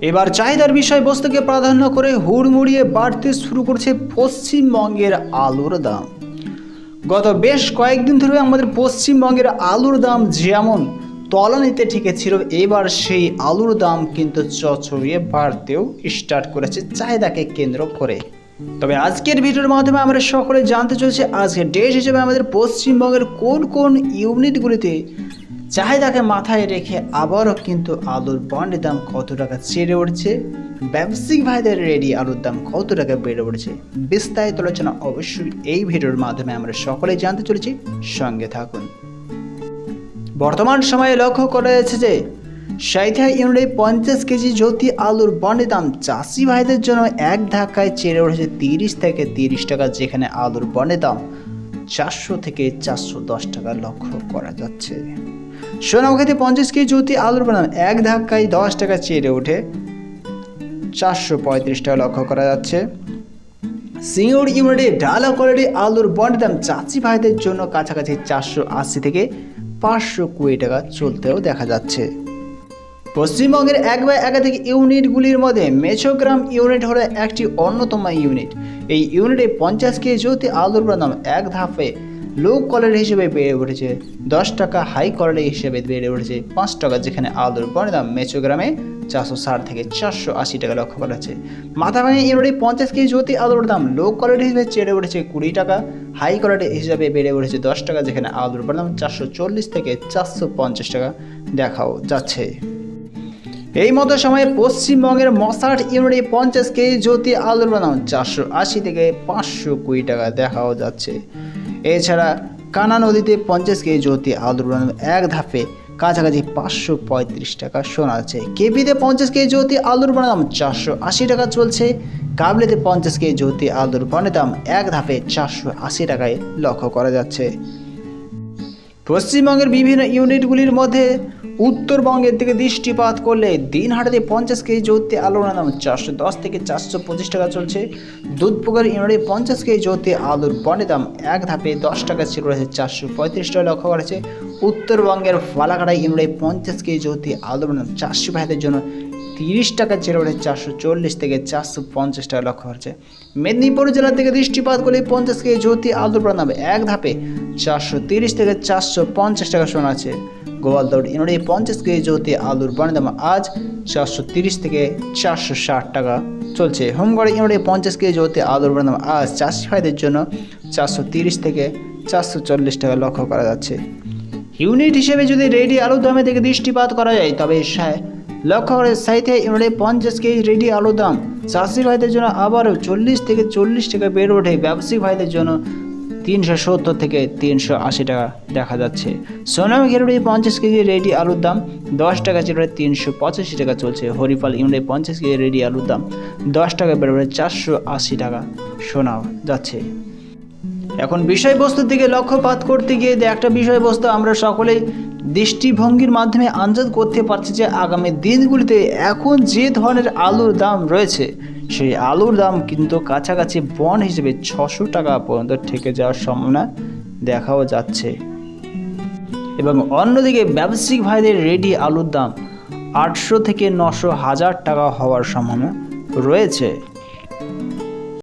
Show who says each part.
Speaker 1: এবার চাহিদার বিষয়বস্তুকে প্রাধান্য করে হুড়মুড়িয়ে বাড়তে শুরু করছে পশ্চিমবঙ্গের আলুর দাম। গত বেশ কয়েকদিন ধরে আমাদের পশ্চিমবঙ্গের আলুর দাম যেমন তলানিতে ঠেকেছিল, এবার সেই আলুর দাম কিন্তু চচড়িয়ে বাড়তেও স্টার্ট করেছে চাহিদাকে কেন্দ্র করে। তবে আজকের ভিডিওর মাধ্যমে আমরা সকলে জানতে চলেছি আজকের ডেট হিসেবে আমাদের পশ্চিমবঙ্গের কোন কোন ইউনিটগুলিতে চাহিদাকে মাথায় রেখে আবারও কিন্তু আলুর বন্ডের দাম কত টাকা চেড়ে উঠছে? ব্যবসায়িক ভাইদের রেডি আলুর দাম কত টাকা বেড়ে উঠছে? বিস্তারিত আলোচনা অবশ্যই এই ভিডিওর মাধ্যমে আমরা সকলেই জানতে চলেছি। সঙ্গে থাকুন। বর্তমান সময়ে লক্ষ্য করা যাচ্ছে যে সাইথা ইউনিটে পঞ্চাশ কেজি জ্যোতি আলুর বন্ডের দাম চাষি ভাইদের জন্য এক ধাক্কায় চেড়ে উঠেছে তিরিশ থেকে তিরিশ টাকা, যেখানে আলুর বন্ডের দাম চারশো থেকে চারশো দশ টাকা লক্ষ্য করা যাচ্ছে। সোনামুখীতে পঞ্চাশ কেজি জ্যোতি আলুর বানান এক ধাক্কায় দশ টাকা চেড়ে ওঠে। চারশো পঁয়ত্রিশ টাকা লক্ষ্য করা যাচ্ছে। সিঙ্গুর ইউনিটে ডালা কোয়ালিটি আলুর বন্ড দাম চাচি ভাইদের জন্য কাছাকাছি চারশো আশি থেকে পাঁচশো কুড়ি টাকা চলতেও দেখা যাচ্ছে। পশ্চিমবঙ্গের এক বা একাধিক ইউনিটগুলির মধ্যে মেছোগ্রাম ইউনিট হলো একটি অন্যতম ইউনিট। এই ইউনিটে পঞ্চাশ কেজি জ্যোতি আলুর দাম এক ধাপে লো কোয়ালিটি হিসেবে বেড়ে উঠেছে। দশ টাকা হাই কোয়ালিটি হিসেবে বেড়ে উঠেছে পাঁচ টাকা, যেখানে আলুর দাম মেছোগ্রামে চারশো ষাট থেকে চারশো আশি টাকা লক্ষ্য করা যাচ্ছে। মাথাভাঙি ইউনিটে পঞ্চাশ কেজি জ্যোতি আলুর দাম লো কোয়ালিটি হিসেবে চেড়ে উঠেছে কুড়ি টাকা, হাই কোয়ালিটি হিসাবে বেড়ে উঠেছে দশ টাকা, যেখানে আলুর দাম চারশো চল্লিশ থেকে চারশো পঞ্চাশ টাকা দেখাও যাচ্ছে। এই মতো সময়ে পশ্চিমবঙ্গের মশাট ইউনিটে পঞ্চাশ কেজি জ্যোতি আলুর বানাম চারশো আশি থেকে পাঁচশো কুড়ি টাকা দেখাও যাচ্ছে। এছাড়া কানা নদীতে পঞ্চাশ কেজি জ্যোতি আলুর বানাম এক ধাপে কাছাকাছি পাঁচশো পঁয়ত্রিশ টাকা শোনা যাচ্ছে কেপিতে পঞ্চাশ কেজি জ্যোতি আলুর বানাম চারশো আশি টাকা চলছে। কাবলিতে পঞ্চাশ কেজি জ্যোতি আলুর বানের দাম এক ধাপে চারশো আশি টাকায় লক্ষ্য করা যাচ্ছে। পশ্চিমবঙ্গের বিভিন্ন ইউনিটগুলির মধ্যে উত্তরবঙ্গের দিকে দৃষ্টিপাত করলে দিন দিনহাটাতে পঞ্চাশ কেজি জ্যোতি আলুর দাম চারশো দশ থেকে চারশো পঁচিশ টাকা চলছে। দুধপুকুর ইউনিটে পঞ্চাশ কেজি জ্যোতি আলুর বনের দাম এক ধাপে দশ টাকা ছিল রয়েছে চারশো পঁয়ত্রিশ টাকা লক্ষ্য করেছে উত্তরবঙ্গের ফালাকাটা ইউনিটে পঞ্চাশ কেজি জ্যোতি আলুর দাম চারশো ভাইদের জন্য তিরিশ টাকা ছেড়ে ওঠে চারশো চল্লিশ থেকে চারশো পঞ্চাশ টাকা লক্ষ্য হচ্ছে মেদিনীপুর জেলা থেকে দৃষ্টিপাত করলে পঞ্চাশ কেজি জ্যোতি আলুর দাম এক ধাপে চারশো তিরিশ থেকে চারশো পঞ্চাশ টাকা শোনা আছে। গোয়ালদৌড় ইউনিটে পঞ্চাশ কেজি জ্যোতি আলুর দাম আজ চারশো তিরিশ থেকে চারশো ষাট টাকা চলছে। হোমগড় ইউনিটে পঞ্চাশ কেজি জ্যোতি আলুর দাম আজ চাষি ভাইদের জন্য চারশো তিরিশ থেকে চারশো চল্লিশ টাকা লক্ষ্য করা যাচ্ছে। ইউনিট হিসেবে যদি রেডি আলুর দামে থেকে দৃষ্টিপাত করা যায়, তবে লক্ষ্য করে সাইথে ইউনিটে পঞ্চাশ কেজি রেডি আলুর দাম। চাষি ভাইদের জন্য আবারও চল্লিশ থেকে চল্লিশ টাকা বেড়ে ওঠে। ব্যবসায়িক ভাইদের জন্য তিনশো সত্তর থেকে তিনশো আশি টাকা দেখা যাচ্ছে। সোনাম ঘেরুড়ি পঞ্চাশ কেজি রেডি আলুর দাম দশ টাকা চিরে তিনশো পঁচাশি টাকা চলছে। হরিপাল ইউনিটে পঞ্চাশ কেজি রেডি আলুর দাম দশ টাকা বেড়ে বেড়ে চারশো আশি টাকা শোনা যাচ্ছে। এখন বিষয়বস্তুর দিকে লক্ষ্যপাত করতে গিয়ে একটা বিষয়বস্তু আমরা সকলেই দৃষ্টিভঙ্গির মাধ্যমে আন্দাজ করতে পারছি যে আগামী দিনগুলিতে এখন যে ধরনের আলুর দাম রয়েছে, সেই আলুর দাম কিন্তু কাছাকাছি বন হিসেবে ছশো টাকা পর্যন্ত ঠেকে যাওয়ার সম্ভাবনা দেখাও যাচ্ছে। এবং অন্যদিকে ব্যবসায়িক ভাইদের রেডি আলুর দাম আটশো থেকে নশো হাজার টাকা হওয়ার সম্ভাবনা রয়েছে।